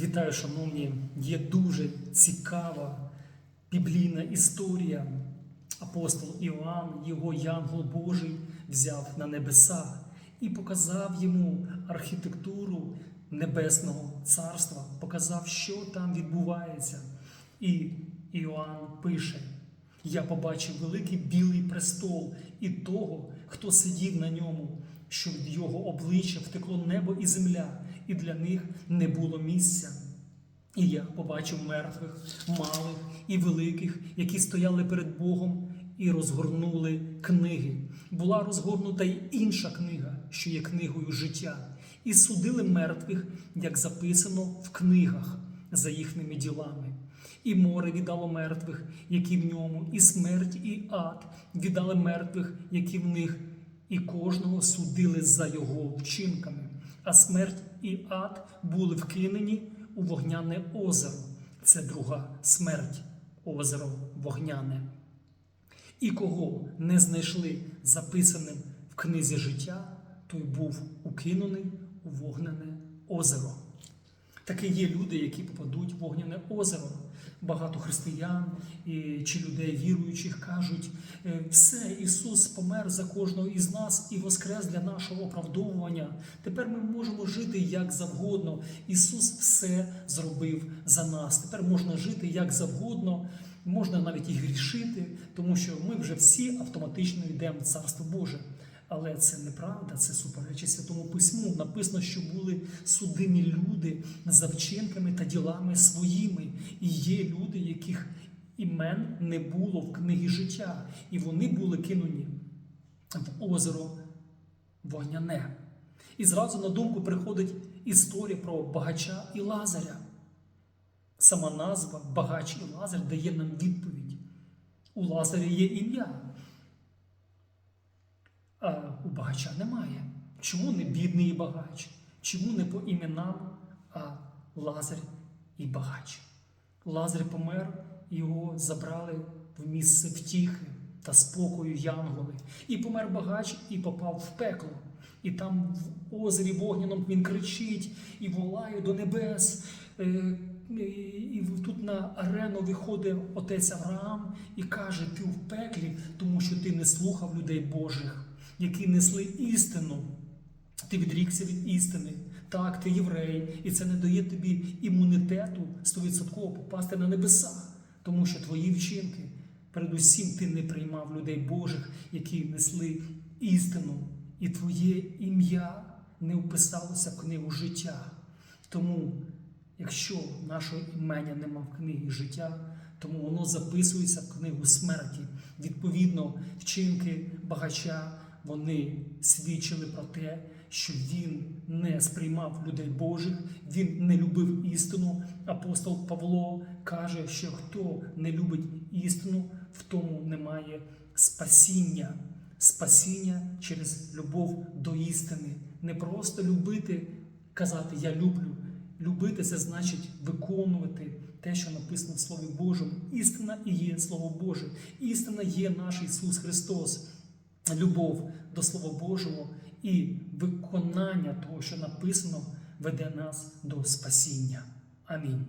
Вітаю, шановні! Є дуже цікава біблійна історія. Апостол Іоанн, його янгол Божий, взяв на небеса і показав йому архітектуру Небесного Царства, показав, що там відбувається. І Іоанн пише: Я побачив великий білий престол і того, хто сидів на ньому, що від його обличчя втекло небо і земля, і для них не було місця. І я побачив мертвих, малих і великих, які стояли перед Богом і розгорнули книги. Була розгорнута й інша книга, що є книгою життя, і судили мертвих, як записано в книгах за їхніми ділами. І море віддало мертвих, які в ньому, і смерть, і ад віддали мертвих, які в них, і кожного судили за його вчинками. А смерть і ад були вкинені у вогняне озеро. Це друга смерть, озеро вогняне. І кого не знайшли записаним в книзі життя, той був укинений у вогняне озеро. Таке є люди, які попадуть в вогняне озеро. Багато християн чи людей віруючих кажуть, «Е, все, Ісус помер за кожного із нас і воскрес для нашого оправдовування. Тепер ми можемо жити як завгодно. Ісус все зробив за нас. Тепер можна жити як завгодно, можна навіть і грішити, тому що ми вже всі автоматично йдемо в Царство Боже. Але це неправда, це суперечить Святому Письму. Написано, що були судимі люди за вчинками та ділами своїми. І є люди, яких імен не було в книгі життя, і вони були кинуті в озеро вогняне. І зразу на думку приходить історія про багача і Лазаря. Сама назва Багач і Лазар дає нам відповідь. У Лазаря є ім'я. А у багача немає. Чому не бідний і багач? Чому не по іменам, а Лазар і багач? Лазар помер, його забрали в місце втіхи та спокою янголи. І помер багач і попав в пекло. І там в озері вогняном він кричить і волає до небес. Е, І тут на арену виходить отець Авраам і каже: Ти в пеклі, тому що ти не слухав людей Божих які несли істину. Ти відрікся від істини. Так, ти єврей, і це не дає тобі імунітету 100% попасти на небеса, тому що твої вчинки, передусім, ти не приймав людей Божих, які несли істину, і твоє ім'я не вписалося в книгу життя. Тому, якщо нашого імення нема в книгі життя, тому воно записується в книгу смерті. Відповідно, вчинки багача вони свідчили про те, що він не сприймав людей Божих, він не любив істину. Апостол Павло каже, що хто не любить істину, в тому немає спасіння. Спасіння через любов до істини. Не просто любити, казати Я люблю. Любити це значить виконувати те, що написано в Слові Божому. Істина і є Слово Боже. Істина є наш Ісус Христос любов до Слова Божого і виконання того, що написано, веде нас до спасіння. Амінь.